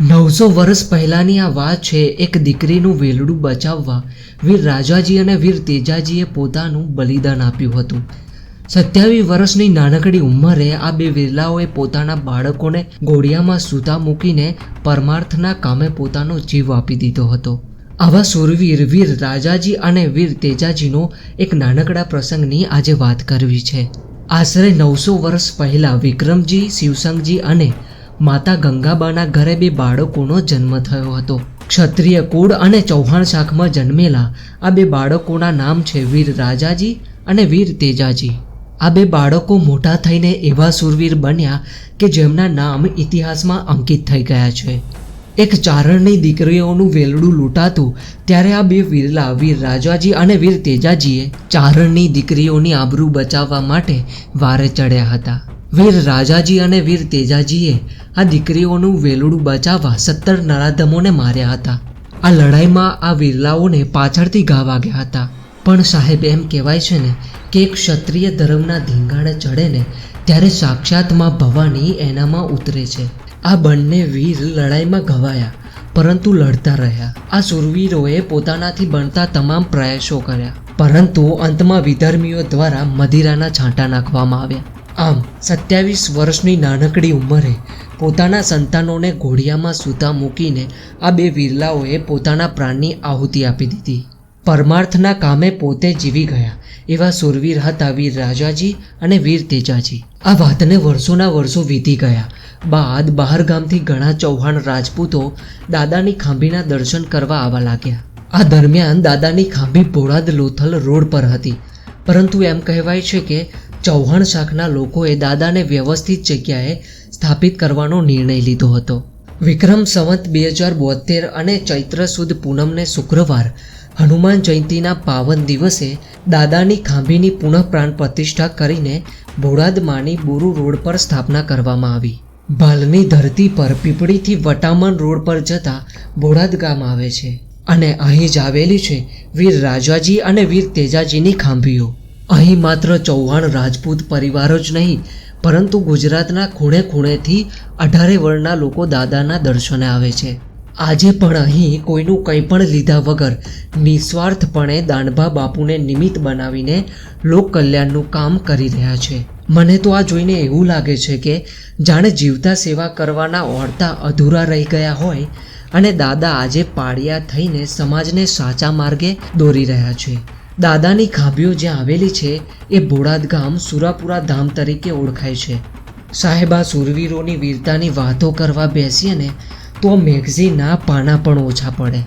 નવસો વર્ષ પહેલાંની આ વાત છે, એક દીકરીનું વેલડું બચાવવા. વીર રાજાજી અને વીર તેજાજીએ પોતાનું બલિદાન આપ્યું હતું. સત્યાવીસ વર્ષની નાનકડી ઉંમરે આ બે વેલાઓએ પોતાના બાળકોને ઘોડિયામાં સૂતા મૂકીને પરમાર્થના કામે પોતાનો જીવ આપી દીધો હતો. આવા સુરવીર વીર રાજાજી અને વીર તેજાજીનો એક નાનકડા પ્રસંગની આજે વાત કરવી છે. આશરે નવસો વર્ષ પહેલાં વિક્રમજી, શિવસંગજી અને માતા ગંગાબાના ઘરે બે બાળકોનો જન્મ થયો હતો. ક્ષત્રિય કુળ અને ચૌહાણ શાખમાં જન્મેલા આ બે બાળકોના નામ છે વીર રાજાજી અને વીર તેજાજી. આ બે બાળકો મોટા થઈને એવા સુરવીર બન્યા કે જેમના નામ ઇતિહાસમાં અંકિત થઈ ગયા છે. એક ચારણની દીકરીઓનું વેલડું લૂંટાતું ત્યારે આ બે વીરલા વીર રાજાજી અને વીર તેજાજીએ ચારણની દીકરીઓની આબરૂ બચાવવા માટે વારે ચડ્યા હતા. વીર રાજાજી અને વીર તેજાજીએ આ દીકરીઓનું વેલુડું બચાવવા સત્તર નરાધમોને માર્યા હતા. આ લડાઈમાં આ વીરલાઓને પાછળથી ઘા વાગ્યા હતા. પણ સાહેબ એમ કહેવાય છે ને કે એક ક્ષત્રિય ધર્મના ધીંગાણે ચડે ને ત્યારે સાક્ષાતમાં ભવાની એનામાં ઉતરે છે. આ બંને વીર લડાઈમાં ઘવાયા, પરંતુ લડતા રહ્યા. આ સુરવીરોએ પોતાનાથી બનતા તમામ પ્રયાસો કર્યા, પરંતુ અંતમાં વિધર્મીઓ દ્વારા મદિરાના છાંટા નાખવામાં આવ્યા. આમ, સત્યાવીસ વર્ષની નાનકડી ઉંમરે પોતાના સંતાનોને ઘોડિયામાં સૂતા મૂકીને આ બે વિરલાઓએ પોતાના પ્રાણની આહુતિ આપી દીધી. પરમાર્થના કામે પોતે જીવી ગયા એવા સુરવીર હતા વીર રાજાજી અને વીર તેજાજી. આ વાતને વર્ષોના વર્ષો વીતી ગયા. બાદ બહાર ગામથી ઘણા ચૌહાણ રાજપૂતો દાદાની ખાંભીના દર્શન કરવા આવવા લાગ્યા. આ દરમિયાન દાદાની ખાંભી ભોળાદ લોથલ રોડ પર હતી. પરંતુ એમ કહેવાય છે કે ચૌહાણ શાખના લોકોએ દાદાને વ્યવસ્થિત જગ્યાએ સ્થાપિત કરવાનો નિર્ણય લીધો હતો. વિક્રમ સંવત બે હજાર બોતેર અને ચૈત્ર સુદ પૂનમને શુક્રવાર હનુમાન જયંતીના પાવન દિવસે દાદાની ખાંભીની પુનઃ પ્રાણ પ્રતિષ્ઠા કરીને ભોળાદ માની બોરુ રોડ પર સ્થાપના કરવામાં આવી. ભાલની ધરતી પર પીપળીથી વટામણ રોડ પર જતા ભોળાદ ગામ આવે છે અને અહીં જ આવેલી છે વીર રાજાજી અને વીર તેજાજીની ખાંભીઓ. અહીં માત્ર ચૌહાણ રાજપૂત પરિવારો જ નહીં, પરંતુ ગુજરાતના ખૂણે ખૂણેથી અઢારે વર્ણના લોકો દાદાના દર્શને આવે છે. આજે પણ અહીં કોઈનું કંઈ પણ લીધા વગર નિસ્વાર્થપણે દાનભા બાપુને નિમિત્ત બનાવીને લોક કલ્યાણનું કામ કરી રહ્યા છે. મને તો આ જોઈને એવું લાગે છે કે જાણે જીવતા સેવા કરવાના ઓળતા અધૂરા રહી ગયા હોય અને દાદા આજે પાળિયા થઈને સમાજને સાચા માર્ગે દોરી રહ્યા છે. દાદાની ખાંભીઓ જ્યાં આવેલી છે, એ બોડાદ ગામ સુરાપુરા ધામ તરીકે ઓળખાય છે. સાહેબા સુરવીરોની વીરતાની વાતો કરવા બેસીએ ને તો મેગઝીનના પાના પણ ઓછા પડે.